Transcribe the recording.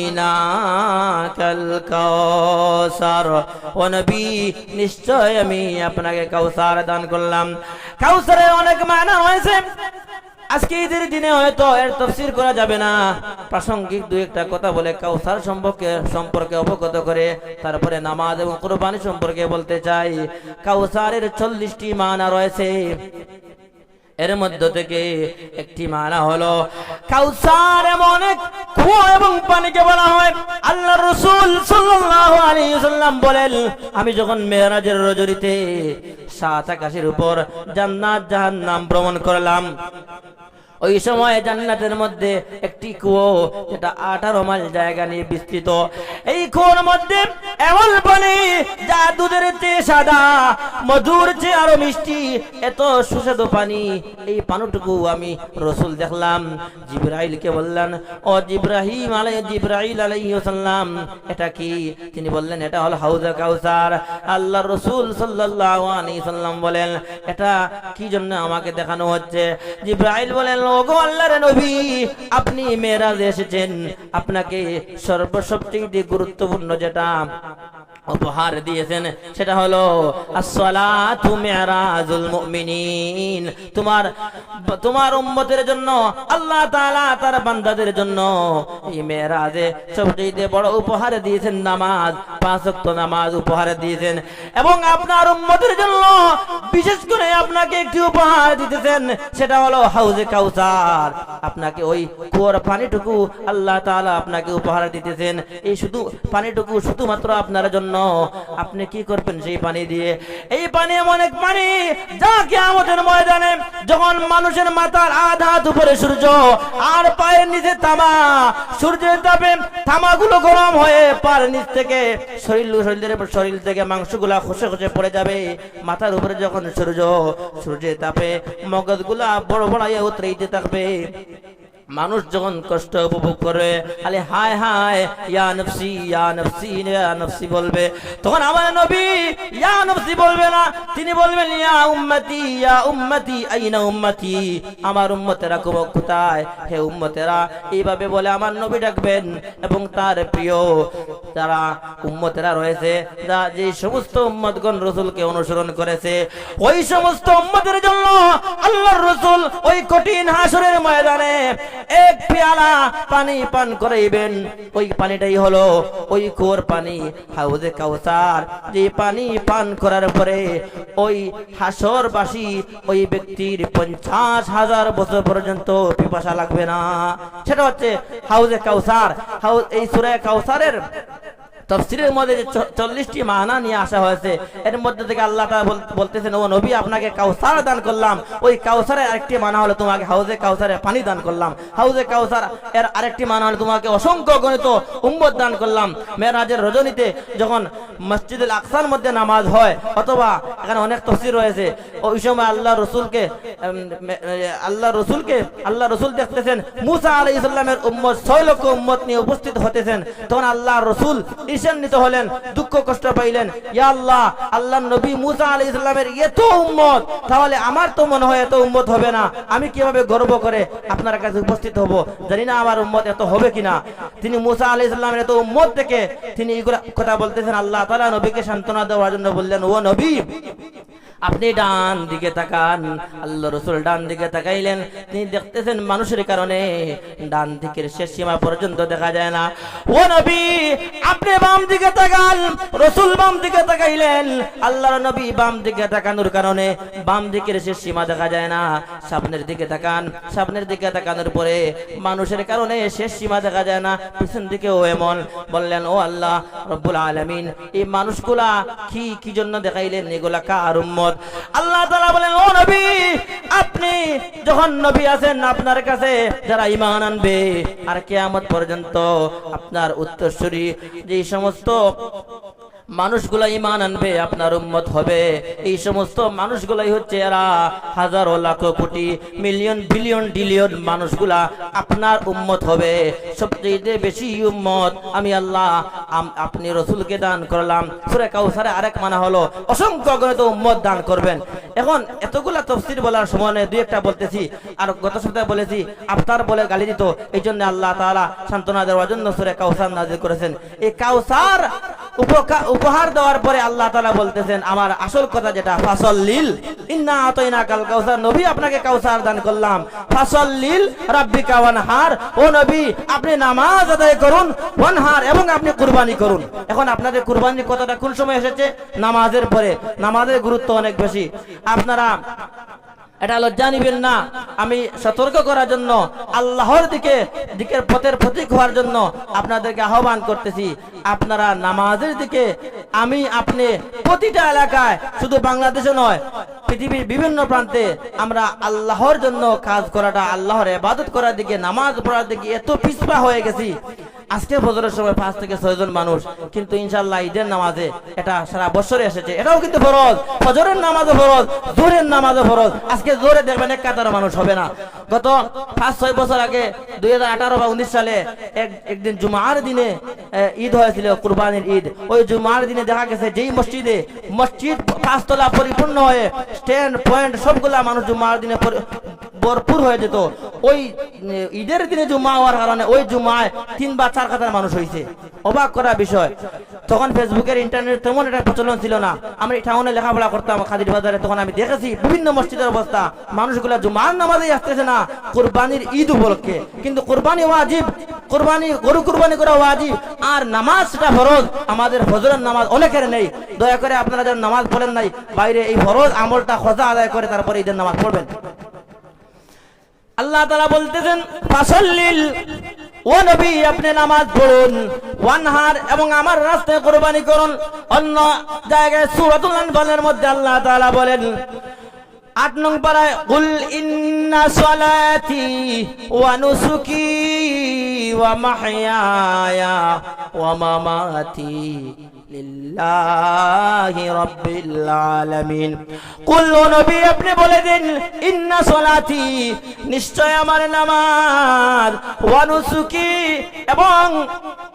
আতাইনাকাল কাউসার ও নবী, নিশ্চয় আমি আপনাকে কাউসার দান করলাম। কাউসারে অনেক মানা হয়েছে আজকে ঈদের দিনে হয়তো এর তফসির করা যাবে না। প্রাসঙ্গিক দু একটা কথা বলে কাউসার সম্পর্কে সম্পর্কে অবগত করে, তারপরে নামাজ এবং কোরবানি সম্পর্কে বলতে চাই। কাউসারের চল্লিশটি মানা রয়েছে। এর মধ্য থেকে একটি মানা হলো কাউসার, এমন এক এবং পানিকে বলা হয়। আল্লাহ রসুল সাল্লাল্লাহু আলাইহি সাল্লাম বলেন, আমি যখন মেরাজের রজরিতে সাত আকাশের উপর জান্নাত জাহান্নাম ভ্রমণ করলাম ওই সময় জান্নাতের মধ্যে একটি কুয়ো, যেটা আঠারো মাইল জায়গা নিয়ে বিস্তৃত। এই কুয়োর মধ্যে এমন পানি যা দুধের চেয়ে সাদা, মধুর চেয়ে আরও মিষ্টি, এত সুস্বাদু পানি। এই পানুটুকু আমি রসুল দেখলাম, জিব্রাইলকে বললেন, ও জিব্রাহিম আলাই, জিব্রাইল আলাইসাল্লাম এটা কি? তিনি বললেন, এটা হলো হাউজা কাউসার। আল্লাহ রসুল সাল্লাল্লাহু আলাইহি সাল্লাম বলেন, এটা কি জন্য আমাকে দেখানো হচ্ছে? জিব্রাইল বলেন ওগো আল্লাহর নবী আপনি মেরাজে এসেছেন। আপনাকে সর্বসবচেয়ে গুরুত্বপূর্ণ যেটা উপহার দিয়েছেন। সেটা হলো তোমার তোমার উম্মতের জন্য, আল্লাহ তার বান্দাদের জন্য এই মেরাজে সবচেয়ে বড় উপহার দিয়েছেন, নামাজ, পাঁচ নামাজ উপহার দিয়েছেন। এবং আপনার উম্মতের জন্য বিশেষ করে আপনাকে একটি উপহার দিতেছেন, সেটা হলো হাউজে কাউসার। আপনাকে ওই কুয়ার পানিটুকু আল্লাহ তাআলা আপনাকে উপহার দিতেছেন। এই শুধু, পানিটুকু শুধুমাত্র আপনার জন্য আপনি কি করবেন? সেই পানি দিয়ে। এই পানি এমন এক পানি যা কিয়ামতের ময়দানে যখন মানুষের মাথার আধা উপরে সূর্য আর পায়ের নিচে তামা, সূর্যের তাপে তামাগুলো গরম হয়ে পার নিচ থেকে শরীর, শরীরের শরীর থেকে মাংসগুলা খসে খসে পড়ে যাবে। মাথার উপরে যখন সূর্য, সূর্যের তাপে মগজগুলা বড় বড়াইয়া উতরাইতে থাকবে। মানুষ যখন কষ্ট উপভোগ করে আলে হায় হায়, ইয়া নফসি ইয়া নফসি ইয়া নফসি বলবে। তখন আমার নবী ইয়া নফসি বলবে না। তিনি বলবেন, ইয়া উম্মতি ইয়া উম্মতি, আইনা উম্মতি? আমার উম্মতেরা কোব কোথায়? হে উম্মতেরা, এইভাবে বলে আমার নবী ডাকবেন। এবং তার প্রিয় যারা উম্মতেরা রয়েছে, যা যে সমস্ত উম্মতগণ রসুলকে অনুসরণ করেছে, ওই সমস্ত উম্মতের জন্য আল্লাহর রসুল ওই কঠিন হাসরের ময়দানে এক পেয়ালা পানি পান করাইবেন। ওই পানিটাই হলো ওই কুয়োর পানি। হাউজে কাউসার, যে পানি পান করার পরে ওই হাসরবাসী ওই ব্যক্তির পঞ্চাশ হাজার বছর পর্যন্ত পিপাসা লাগবে না। সেটা হচ্ছে হাউজে কাউসার। হাউজ এই সুরে কাউসারের তফসিরের মধ্যে যে চল্লিশটি মানা নিয়ে আসা হয়েছে, এর মধ্যে থেকে আল্লাহ বল- বলতেছেন, ও নবী, আপনাকে কাউসার দান করলাম। ওই কাউসারের আরেকটি মানা হলো তোমাকে হাউজে কাউসারে পানি দান করলাম। হাউজে কাউসার, এর আরেকটি মানা হলো তোমাকে অসংখ্য গণিত, উম্মত দান করলাম। মেরাজের রজনীতে যখন মসজিদুল আকসার মধ্যে নামাজ হয়, অথবা এখানে অনেক তফসির রয়েছে। ওই সময় আল্লাহ রসুলকে আল্লাহ রসুলকে, আল্লাহ রসুল দেখতেছেন, মুসা আলাই ইসলামের উম্মত, ছয় লক্ষ উম্মত নিয়ে উপস্থিত হতেছেন। তখন আল্লাহ রসুল ঈশান্বিত হলেন, দুঃখ কষ্ট পাইলেন, ইয়া আল্লাহ আল্লাহ নবী মুসা আলাই ইসলামের এত উম্মত, তাহলে আমার তো মনে হয় এত উম্মত হবে না, আমি কীভাবে গর্ব করে আপনার কাছে উপস্থিত হব? জানি না আমার উম্মত এত হবে কিনা। তিনি মুসা আলাই ইসলামের এত উম্মত থেকে তিনি এগুলা কথা বলতেছেন আল্লাহ তাআলা নবীকে সান্ত্বনা দেওয়ার জন্য বললেন ও নবী আপনি ডান দিকে তাকান, আল্লাহ রসুল ডান দিকে তাকাইলেন, তিনি দেখতেছেন মানুষের কারণে ডান দিকের শেষ সীমা পর্যন্ত দেখা যায় না। ও নবী, আপনি বাম দিকে তাকান, রসুল বাম দিকে তাকাইলেন, আল্লাহর নবী বাম দিকে তাকানোর কারণে বাম দিকের শেষ সীমা দেখা যায় না। সামনের দিকে তাকান, সামনের দিকে তাকানোর পরে মানুষের কারণে শেষ সীমা দেখা যায় না, পিছন দিকেও এমন। বললেন, ও আল্লাহ, রব্বুল আলামিন, এই মানুষগুলা কি কি জন্য দেখাইলেন? এগুলা কার উম্মত? আল্লাহ তাআলা বলেন, ও নবী, আপনি যখন নবী আছেন, আপনার কাছে যারা ঈমান আনবে, আর কিয়ামত পর্যন্ত আপনার উত্তরসূরি, যে সমস্ত মানুষগুলা ইমান আনবে আপনার উম্মত হবে। এই সমস্ত মানুষগুলাই হচ্ছে এরা হাজারো লাখ কোটি মিলিয়ন বিলিয়ন ডিলিয়ন মানুষগুলা আপনার উম্মত হবে। সবচেয়ে বেশি উম্মত আমি আল্লাহ আপনি রসুলকে দান করলাম। সুরে কাউসারে আরেক মানা হলো অসংখ্য গণিত উম্মত দান করবেন। এখন এতগুলা তফসির বলার সময় নেই, দুই একটা বলতেছি। আর গত সপ্তাহে বলেছি আফতার বলে গালি দিত। এই জন্য আল্লাহ তাআলা সান্ত্বনা দেওয়ার জন্য সুরে কাউসার নাজিল করেছেন। এই কাউসার উপহার দেওয়ার পরে আল্লাহ তালা বলতেছেন, আমার আসল কথা যেটা, ফাসল লিল। ইন্না কাউসার। নবী আপনাকে কাউসার দান করলাম। ফাসল লিল, রাব্বিকা ওয়ানহার। ও নবী, আপনি নামাজ আদায় করুন, ওয়ানহার, এবং আপনি কুরবানি করুন। এখন আপনাদের কুরবানির কথাটা কোন সময় এসেছে? নামাজের পরে। নামাজের গুরুত্ব অনেক বেশি। আপনারা এটা লজ্জা নিবেন না। আমি সতর্ক করার জন্য, আল্লাহর দিকে, দিকের পথের প্রতীক হওয়ার জন্য আপনাদেরকে আহ্বান করতেছি। আপনারা নামাজের দিকে, আমি আপনি প্রতিটা এলাকায়, শুধু বাংলাদেশে নয়, পৃথিবীর বিভিন্ন প্রান্তে আমরা আল্লাহর জন্য কাজ করাটা, আল্লাহর ইবাদত করার দিকে, নামাজ পড়ার দিকে এত পিছপা হয়ে গেছি। আজকে ফজরের সময় পাঁচ থেকে ছয়জন মানুষ, কিন্তু ইনশাল্লাহ ঈদের নামাজে এটা সারা বছরে এসেছে। এটাও কিন্তু ফরজ। ফজরের নামাজও ফরজ জোরের নামাজও ফরজ। আজকে জোরে দেখবেন এক কাতার মানুষ হবে না। গত পাঁচ, ছয় বছর আগে, দুই হাজার আঠারো বা উনিশ সালে এক, একদিন জুমার দিনে ঈদ হয়েছিল, কুরবানির ঈদ। ওই জুমার দিনে দেখা গেছে, যেই মসজিদে মসজিদ পাঁচতলা পরিপূর্ণ হয়ে স্ট্যান্ড পয়েন্ট সবগুলা মানুষ জুমার দিনে ভরপুর হয়ে যেত। ওই ঈদের দিনে জুমা হওয়ার কারণে ওই জুমায় তিন বা চার কাতার মানুষ হয়েছে অবাক করা বিষয়। তখন ফেসবুকের ইন্টারনেট তেমন একটা প্রচলন ছিল না। আমি টাউনে লেখাপড়া করতাম, খাদির বাজারে। তখন আমি দেখেছি বিভিন্ন মসজিদের অবস্থা। মানুষগুলা জুমার নামাজে আসতেছে না, কোরবানির ঈদ উপলক্ষে। কিন্তু কোরবানি ওয়াজিব, কোরবানি, গরু কোরবানি করা ওয়াজিব। আর নামাজটা ফরজ। আমাদের ফজরের নামাজ অনেকের নেই। দয়া করে আপনারা যারা নামাজ পড়েন নাই, বাইরে এই ফরজ আমলটা খোঁজা আদায় করে তারপরে ঈদের নামাজ পড়বেন। আল্লাহ তালা বলতেছেন, ফাসল্লিল, ও নবী, আপনি নামাজ পড়ুন। ওয়ানহার এবং আমার রাস্তায় কোরবানি করুন। অন্য জায়গায় সূরাতুল আনফালের মধ্যে আল্লাহ তাআলা বলেন, আট নং পাড়ায় ইন্না লিল্লাহি রাব্বিল আলামিন। কুল নবী আপনি বলে দিন, ইন্না সলাতি, নিশ্চয় আমার নামাজ, ওয়া নুসুকি এবং